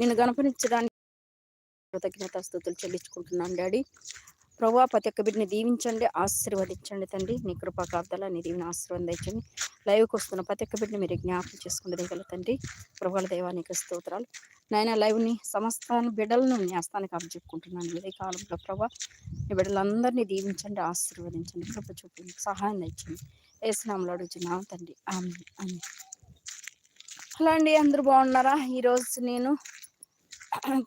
నేను గణపనిచ్చడానికి కృతజ్ఞత స్థుతులు చెల్లించుకుంటున్నాను డాడీ. ప్రభా ప్రతి ఒక్క బిడ్డని దీవించండి ఆశీర్వదించండి తండ్రి. నీ కృపా కాపుదల నీ దీవిని ఆశీర్వదించండి లైవ్కి వస్తున్న ప్రతి ఒక్క బిడ్డని మీరు జ్ఞాపకం చేసుకుని దిగల తండ్రి? ప్రభుల దేవానికి స్తోత్రాలు. నాయన లైవ్ని సమస్త బిడ్డలను న్యాస్తానికి అప్పచెప్పుకుంటున్నాను. ఇదే కాలంలో ప్రభా నీ బిడ్డలందరినీ దీవించండి ఆశీర్వదించండి కృప చూపించి సహాయం తెచ్చండి వేసినాములు అడుగుతున్నాం తండ్రి. ఆమె అని అలా అండి అందరూ బాగున్నారా? ఈరోజు నేను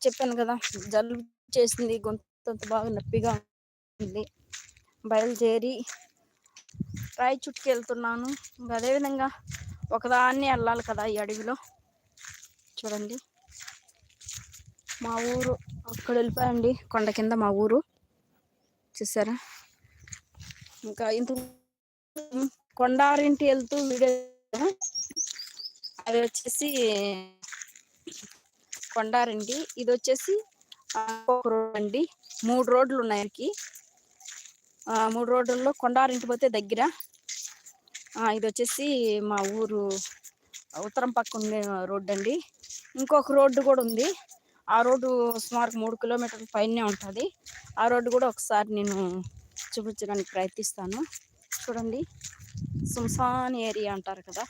చెప్పాను కదా! జలుబు చేసింది గొంతు బాగా నొప్పిగా ఉంది. బయలుదేరి రాయి చుట్టుకు వెళ్తున్నాను ఇంకా అదేవిధంగా ఒకదాన్ని వెళ్ళాలి కదా ఈ అడవిలో. చూడండి. మా ఊరు అక్కడ వెళ్ళిపోయండి కొండ కింద మా ఊరు. చూసారా? ఇంకా ఇంత కొండారింటి వెళ్తూ వీడియో అది వచ్చేసి కొండారండి. ఇది వచ్చేసి రోడ్ అండి. మూడు రోడ్లు ఉన్నాయి మూడు రోడ్లలో కొండారింటి పోతే దగ్గర. ఇది వచ్చేసి మా ఊరు ఉత్తరం పక్క ఉండే రోడ్డు అండి. ఇంకొక రోడ్డు కూడా ఉంది. ఆ రోడ్డు సుమారు మూడు కిలోమీటర్ల పైనే ఉంటుంది. ఆ రోడ్డు కూడా ఒకసారి నేను చూపించడానికి ప్రయత్నిస్తాను. చూడండి. సుంసాన్ ఏరియా అంటారు కదా.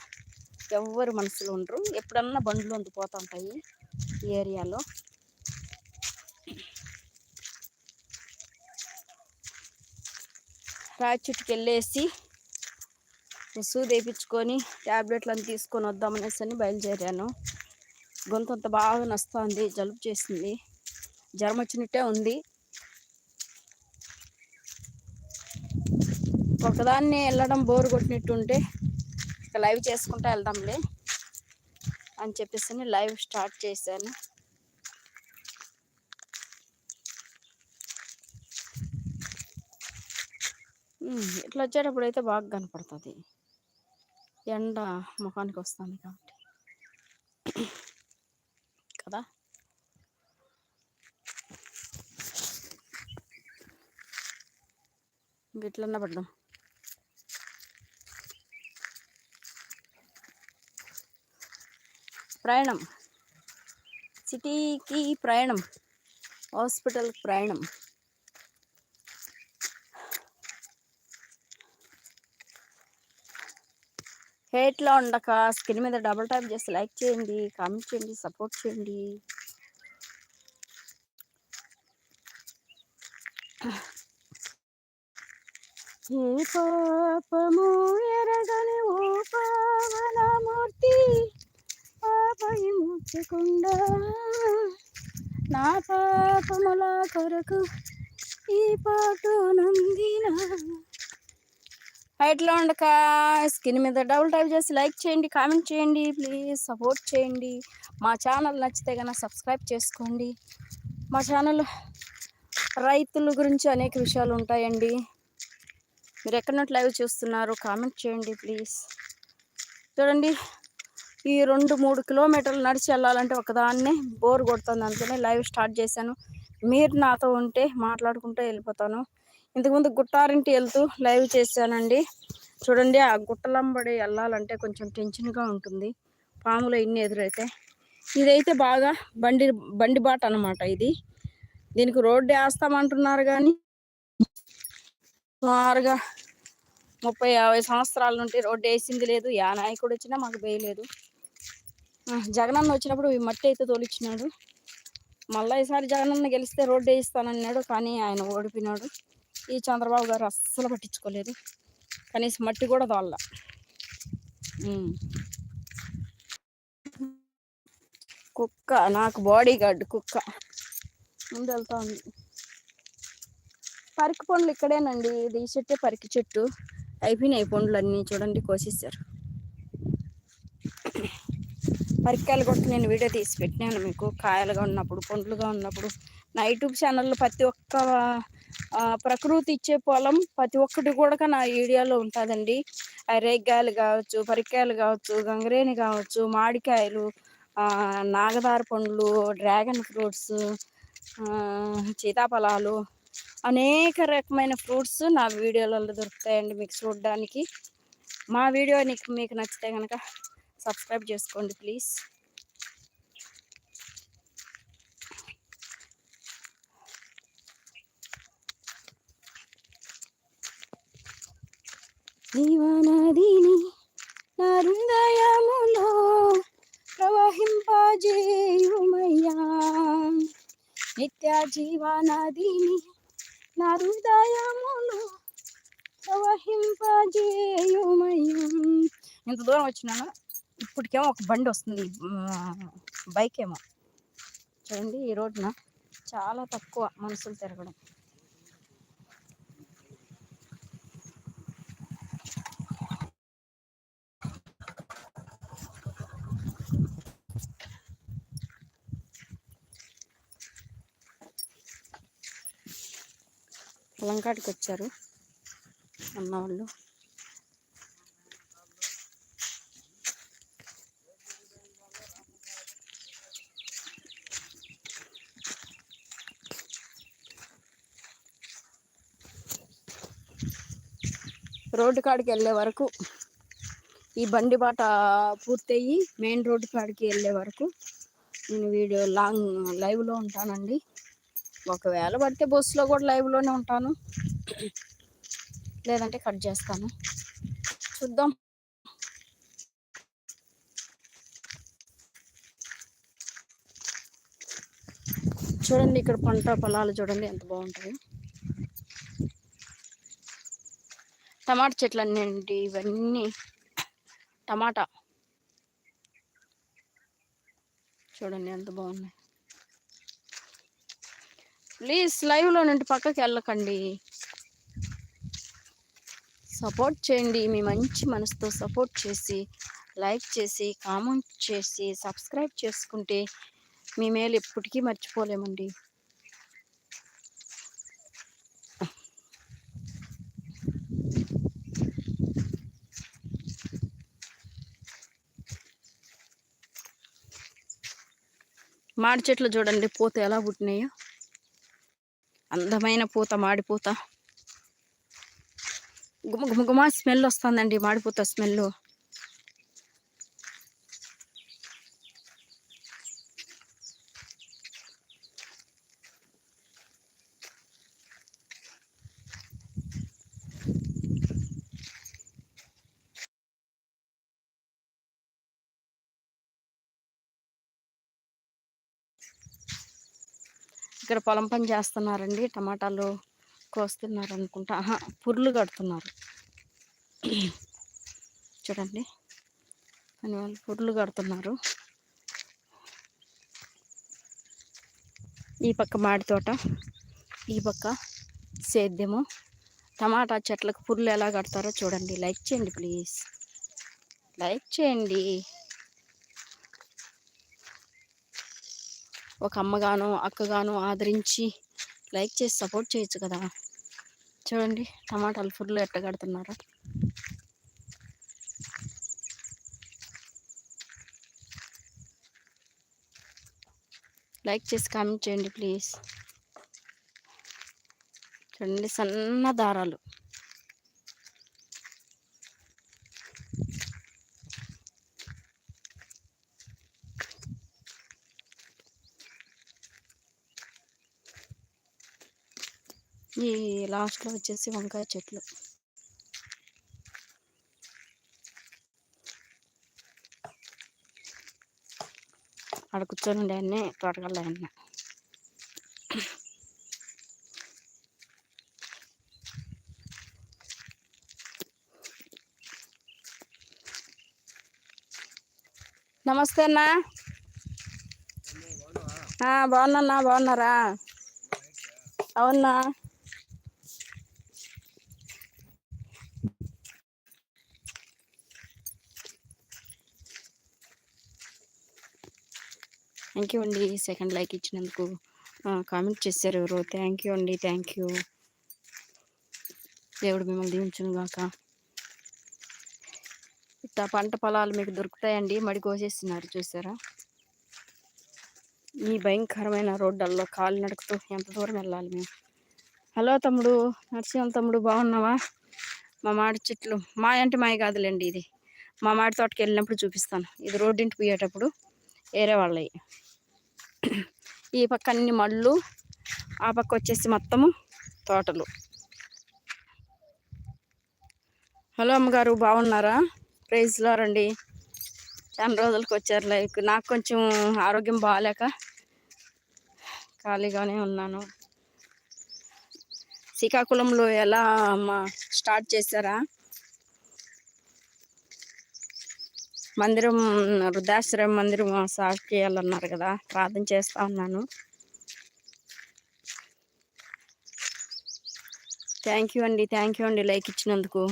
ఎవరు మనసులో ఉండరు. ఎప్పుడన్నా బండ్లు అందిపోతూ ఉంటాయి ఈ ఏరియాలో. రాచుట్టుకు వెళ్ళేసి సూది వేయించుకొని ట్యాబ్లెట్లను తీసుకొని వద్దామనేసి అని బయలుదేరాను. గొంతు అంత బాగా నస్తుంది జలుబు చేసింది జ్వరం వచ్చినట్టే ఉంది. ఒకదాన్ని వెళ్ళడం బోరు కొట్టినట్టు ఉంటే ఇక లైవ్ చేసుకుంటా వెళ్దాంలే. అని చెప్పేసి లైవ్ స్టార్ట్ చేశాను. ఇట్లా వచ్చేటప్పుడు అయితే బాగా కనపడుతుంది. ఎండ ముఖానికి వస్తుంది కాబట్టి. కదా? ఇట్లన్నా పడ్డాం ప్రయాణం. సిటీకి ప్రయాణం. హాస్పిటల్ ప్రయాణం. హేట్లో ఉండక స్క్రీన్ మీద డబుల్ టైప్ చేసి లైక్ చేయండి కామెంట్ చేయండి సపోర్ట్ చేయండి. ఏ పాపము ఎరగని ఓ పావనమూర్తి పాపయముచ్చకుండా నా పాపముల కొరకు ఈ పాటు నందిన హైట్లో ఉండక స్కిన్ మీద డబుల్ టైప్ చేసి లైక్ చేయండి కామెంట్ చేయండి ప్లీజ్ సపోర్ట్ చేయండి. మా ఛానల్ నచ్చితే కనుక సబ్స్క్రైబ్ చేసుకోండి. మా ఛానల్ రైతుల గురించి అనేక విషయాలు ఉంటాయండి. మీరు ఎక్కడ లైవ్ చూస్తున్నారు? కామెంట్ చేయండి ప్లీజ్. చూడండి. ఈ రెండు మూడు కిలోమీటర్లు నడిచి వెళ్ళాలంటే ఒకదాన్నే బోర్ కొడుతుంది అందుకనే లైవ్ స్టార్ట్ చేశాను. మీరు నాతో ఉంటే మాట్లాడుకుంటూ వెళ్ళిపోతాను. ఇంతకుముందు గుట్టారింటి వెళ్తూ లైవ్ చేశానండి. చూడండి ఆ గుట్టలంబడి వెళ్ళాలంటే కొంచెం టెన్షన్గా ఉంటుంది. పాములు ఇన్ని ఎదురైతే. ఇదైతే బాగా బండి బండి బాట అనమాట ఇది. దీనికి రోడ్డు వేస్తామంటున్నారు కానీ సుమారుగా ముప్పై యాభై సంవత్సరాల నుండి రోడ్డు వేసింది లేదు. యా నాయకుడు వచ్చినా మాకు వేయలేదు జగనన్న వచ్చినప్పుడు ఈ మట్టి అయితే తోలిచ్చినాడు. మళ్ళీ ఈసారి జగనన్న గెలిస్తే రోడ్డు వేయిస్తానన్నాడు కానీ ఆయన ఓడిపోయినాడు. ఈ చంద్రబాబు గారు అస్సలు పట్టించుకోలేదు. కనీసం మట్టి కూడా తోళ్ళ కుక్క నాకు బాడీ గార్డ్ కుక్క. ముందు వెళ్తా ఉంది పరికి పండ్లు ఇక్కడేనండి. ఇది చెట్టే పరికి చెట్టు. అయిపోయినాయి పండ్లు అన్నీ చూడండి కోసేసారు పరికాయలు కొట్టి నేను వీడియో తీసి పెట్టినాను మీకు. కాయలుగా ఉన్నప్పుడు పండ్లుగా ఉన్నప్పుడు. నా యూట్యూబ్ ఛానల్లో ప్రతి ఒక్క ప్రకృతి ఇచ్చే పొలం ప్రతి ఒక్కటి కూడా నా వీడియోలో ఉంటుందండి. రేగ్గాయలు కావచ్చు పరికాయలు కావచ్చు గంగరేని కావచ్చు మామిడికాయలు నాగదార పండ్లు డ్రాగన్ ఫ్రూట్స్ సీతాఫలాలు అనేక రకమైన ఫ్రూట్స్ నా వీడియోలలో దొరుకుతాయండి మీకు చూడడానికి. మా వీడియో నీకు మీకు నచ్చితే కనుక సబ్స్క్రైబ్ చేసుకోండి ప్లీజ్. దీవానాదిని నారుందయములో ప్రవహింపజేయుమయ్యా. నిత్య జీవనదిని నా ప్రవహింపజేయుమయ్యా. ఎంత దూరం వచ్చినాను. ఇప్పటికేమో ఒక బండి వస్తుంది. బైక్ ఏమో చూడండి ఈ రోడ్న చాలా తక్కువ మనుషులు తిరగడం. పొలంకాటికి వచ్చారు అన్న వాళ్ళు రోడ్డు కాడికి వెళ్ళే వరకు ఈ బండి బాట పూర్తయ్యి మెయిన్ రోడ్డు కాడికి వెళ్ళే వరకు నేను వీడియో లాంగ్ లైవ్లో ఉంటానండి. ఒకవేళ పడితే బస్సులో కూడా లైవ్లోనే ఉంటాను. లేదంటే కట్ చేస్తాను. చూద్దాం. చూడండి ఇక్కడ పంట పొలాలు చూడండి ఎంత బాగుంటాయి. టమాటా చెట్లు అన్నీ ఇవన్నీ. టమాటా. చూడండి ఎంత బాగున్నాయి. ప్లీజ్ లైవ్లో నుండి పక్కకి వెళ్ళకండి. సపోర్ట్ చేయండి. మీ మంచి మనసుతో సపోర్ట్ చేసి లైక్ చేసి కామెంట్ చేసి సబ్స్క్రైబ్ చేసుకుంటే మీ మేలు ఎప్పటికీ మర్చిపోలేమండి. మాడి చెట్లు చూడండి పూత ఎలా పుట్టినాయో. అందమైన పూత మాడిపూత గుమ గుమ గుమ స్మెల్ వస్తుందండి మాడిపూత స్మెల్ ఇక్కడ పొలం పని చేస్తున్నారండి. టమాటాలు కోస్తున్నారు అనుకుంటా ఆహా పుర్లు కడుతున్నారు. చూడండి. అని వాళ్ళు పుర్లు కడుతున్నారు. ఈ పక్క మాడి తోట ఈ పక్క సేద్యము. టమాటా చెట్లకు పుర్లు ఎలా కడతారో చూడండి. లైక్ చేయండి ప్లీజ్. లైక్ చేయండి. ఒక అమ్మగాను అక్కగాను ఆదరించి లైక్ చేసి సపోర్ట్ చేయొచ్చు కదా. చూడండి టమాటాలు ఫుల్ ఎట్టగడుతున్నారు లైక్ చేసి కామెంట్ చేయండి ప్లీజ్. చూడండి సన్న దారాలు. ఈ లాస్ట్లో వచ్చేసి వంకాయ చెట్లు. అక్కడ కూర్చొని ఉండే అన్నీ తోటకల్లా అన్నీ. నమస్తే అన్నా. బాగున్నా బాగున్నారా? అవునా? థ్యాంక్ యూ అండి సెకండ్ లైక్ ఇచ్చినందుకు. కామెంట్ చేశారు ఎవరు. థ్యాంక్ యూ అండి థ్యాంక్ యూ. దేవుడు మిమ్మల్ని దీవించును గాక. ఇట్లా పంట పొలాలు మీకు దొరుకుతాయండి. మడి కోసేస్తున్నారు చూసారా? ఈ భయంకరమైన రోడ్డల్లో కాలు నడుకుతూ ఎంత దూరం వెళ్ళాలి మేము? హలో తమ్ముడు నరసింహ తమ్ముడు బాగున్నావా? మా మాడి చెట్లు మా అంటే మాయ కాదులేండి ఇది. మా మాడి తోటకి వెళ్ళినప్పుడు చూపిస్తాను. ఇది రోడ్డింటికి పోయేటప్పుడు వేరే వాళ్ళవి. ఈ పక్క అన్ని మళ్ళు ఆ పక్క వచ్చేసి మొత్తము తోటలు. హలో అమ్మగారు బాగున్నారా? ప్రైజ్లో రండి. చాలా రోజులకు వచ్చారు లైక్ నాకు కొంచెం ఆరోగ్యం బాగాలేక ఖాళీగానే ఉన్నాను. శ్రీకాకుళంలో ఎలా అమ్మ స్టార్ట్ చేశారా? మందిరం వృద్ధాశ్రమ మందిరం స్టార్ట్ చేయాలన్నారు కదా. ప్రార్థన చేస్తా ఉన్నాను. థ్యాంక్ యూ అండి థ్యాంక్ యూ అండి లైక్ ఇచ్చినందుకు.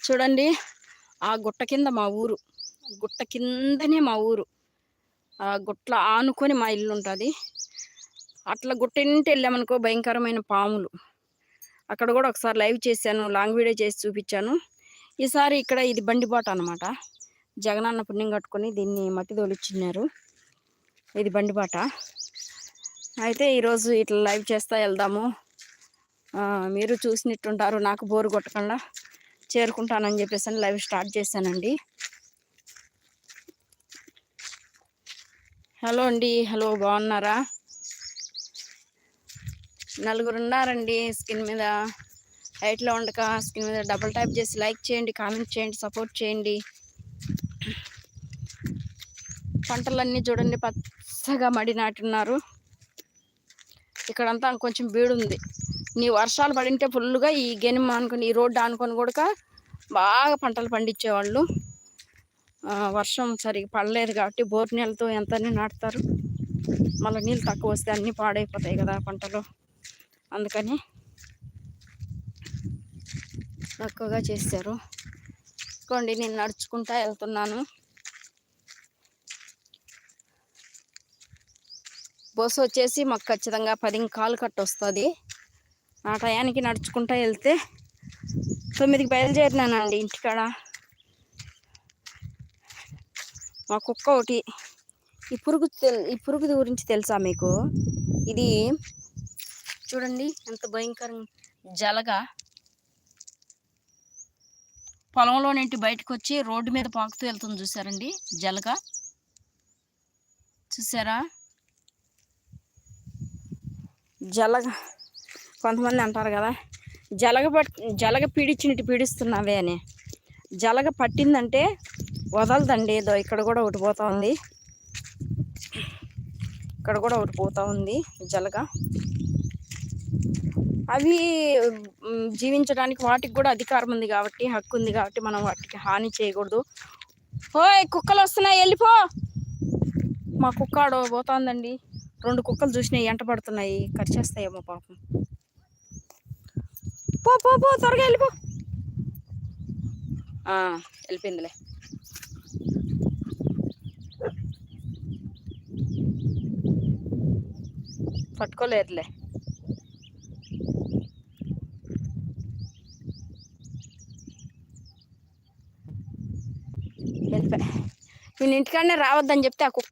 చూడండి ఆ గుట్ట కింద మా ఊరు. గుట్ట కిందనే మా ఊరు. ఆ గుట్ల ఆనుకొని మా ఇల్లు ఉంటుంది. అట్లా గుట్ట ఇంటి వెళ్ళామనుకో భయంకరమైన పాములు. అక్కడ కూడా ఒకసారి లైవ్ చేశాను లాంగ్ వీడియో చేసి చూపించాను. ఈసారి ఇక్కడ ఇది బండిబాట అనమాట జగనన్న పుణ్యం కట్టుకొని దీన్ని మట్టి తోలిచ్చినారు. ఇది బండిపాట అయితే ఈరోజు ఇట్లా లైవ్ చేస్తా వెళ్దాము. మీరు చూసినట్టుంటారు నాకు బోరు కొట్టకుండా చేరుకుంటానని చెప్పేసి అని లైవ్ స్టార్ట్ చేశానండి. హలో అండి హలో బాగున్నారా? నలుగురు ఉన్నారండి స్కిన్ మీద హైట్లో ఉండక స్కిన్ మీద డబుల్ టైప్ చేసి లైక్ చేయండి కామెంట్ చేయండి సపోర్ట్ చేయండి. పంటలన్నీ చూడండి పచ్చగా మడి నాటున్నారు ఇక్కడంతా కొంచెం బీడుంది. నీ వర్షాలు పడింటే ఫుల్గా ఈ గెనిమ అనుకుని ఈ రోడ్డు అనుకొని కూడా బాగా పంటలు పండించేవాళ్ళు. వర్షం సరిగ్గా పడలేదు కాబట్టి బోర్ నీళ్ళతో ఎంతనే నాటుతారు. మళ్ళీ నీళ్ళు తక్కువ వస్తే అన్నీ పాడైపోతాయి కదా పంటలు. అందుకని తక్కువగా చేశారు. ఇంకోండి నేను నడుచుకుంటా వెళ్తున్నాను. బస్సు వచ్చేసి మాకు ఖచ్చితంగా పది కాలు కట్ వస్తుంది ఆ టయానికి నడుచుకుంటూ వెళ్తే తొమ్మిదికి బయలుదేరినానండి ఇంటికాడ. మా కుక్క ఒకటి ఈ పురుగు తెల్ ఈ పురుగు గురించి తెలుసా మీకు? ఇది చూడండి ఎంత భయంకరం జలగా. పొలంలో నుండి బయటకు వచ్చి రోడ్డు మీద పాకుతూ వెళ్తుంది చూసారండి జలగా. చూసారా? జలగ కొంతమంది అంటారు కదా జలగ పట్ జలగ పీడించినట్టు పీడిస్తున్నావే అని. జలగ పట్టిందంటే వదలదండి ఏదో ఇక్కడ కూడా ఒకటి పోతా ఉంది. ఇక్కడ కూడా ఒకటి పోతా ఉంది జలగ. అవి జీవించడానికి వాటికి కూడా అధికారం ఉంది కాబట్టి హక్కు ఉంది కాబట్టి మనం వాటికి హాని చేయకూడదు. ఓయ్ కుక్కలు వస్తున్నాయి వెళ్ళిపో. మా కుక్క ఆడ పోతుందండి. రెండు కుక్కలు చూసినాయి ఎంట పడుతున్నాయి కరిచేస్తాయేమో పాపం. పో పో పో త్వరగా వెళ్ళిపో. వెళ్ళిపోయిందిలే. పట్టుకోలేదులే. వెళ్ళిపోయా. నేను ఇంటికాడనే రావద్దని చెప్తే ఆ కుక్క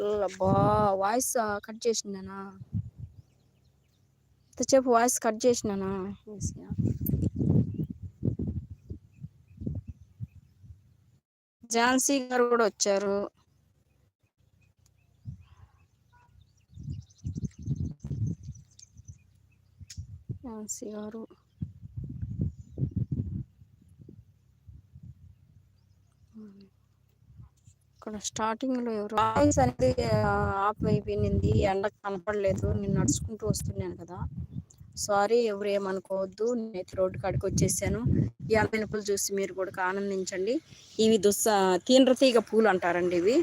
అబ్బా వాయిస్ కట్ చేసిందనా? ఇంతసేపు వాయిస్ కట్ చేసినానా? ఝాన్సీ గారు కూడా వచ్చారు. ఝాన్సీ గారు. ఇక్కడ స్టార్టింగ్లో ఎవరు వాయిస్ అనేది ఆఫ్ అయిపోయింది. ఎండ కనపడలేదు. నేను నడుచుకుంటూ వస్తున్నాను కదా. సారీ ఎవరు ఏమనుకోవద్దు. నేనైతే రోడ్డు కాడికి వచ్చేసాను. ఈ అల్లిన పూలు చూసి మీరు కూడా ఆనందించండి. ఇవి దుస్స తీన్ర తీగ పూలు అంటారండి ఇవి.